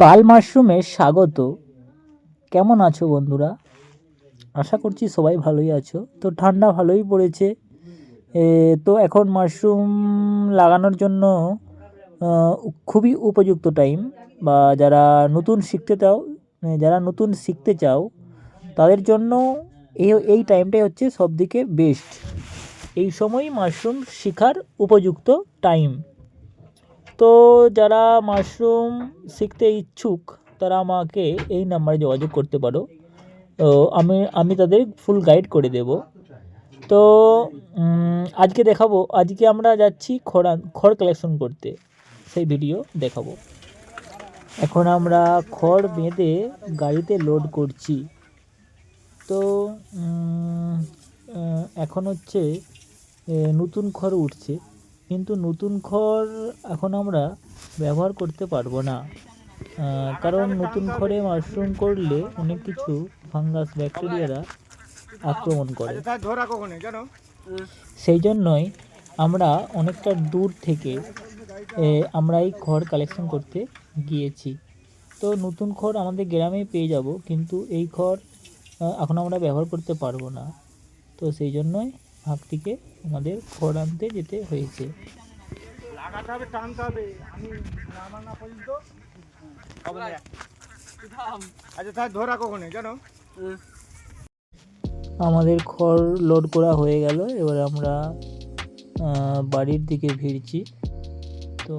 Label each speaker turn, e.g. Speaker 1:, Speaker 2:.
Speaker 1: পাল মাশরুমে স্বাগত। কেমন আছো বন্ধুরা? আশা করছি সবাই ভালোই আছো। তো ঠান্ডা ভালোই পড়েছে। তো এখন মাশরুম লাগানোর জন্য খুবই উপযুক্ত টাইম বা যারা নতুন শিখতে চাও যারা নতুন শিখতে চাও, তাদের জন্য এই এই টাইমটাই হচ্ছে সবথেকে বেস্ট এই সময়ই মাশরুম শেখার উপযুক্ত টাইম তো যারা মাশরুম শিখতে ইচ্ছুক, তারা আমাকে এই নাম্বারে যোগাযোগ করতে পারো। তো আমি আমি তাদের ফুল গাইড করে দেব। তো আজকে দেখাবো, আজকে আমরা যাচ্ছি খড়ান খড় কালেকশন করতে। সেই ভিডিও দেখাবো। এখন আমরা খড় বেঁধে গাড়িতে লোড করছি। তো এখন হচ্ছে নতুন খড় উঠছে। কিন্তু নতুন খড় এখন আমরা ব্যবহার করতে পারব না। কারণ নতুন খড়ে মাশরুম করলে অনেক কিছু ফাঙ্গাস ব্যাকটেরিয়ারা আক্রমণ করে।
Speaker 2: জানো
Speaker 1: সেই জন্যই আমরা অনেকটা দূর থেকে আমরা এই খড় কালেকশন করতে গিয়েছি। তো নতুন খড় আমাদের গ্রামেই পেয়ে যাব কিন্তু এই খড় এখন আমরা ব্যবহার করতে পারব না। তো সেই জন্যই থেকে আমাদের খড় আনতে যেতে হয়েছে।
Speaker 2: লাগাতে হবে টানতে হবে। আমি না পর্যন্ত আচ্ছা তা ধরা কখনো জানো?
Speaker 1: আমাদের খড় লোড করা হয়ে গেল। এবার আমরা বাড়ির দিকে ফিরছি। তো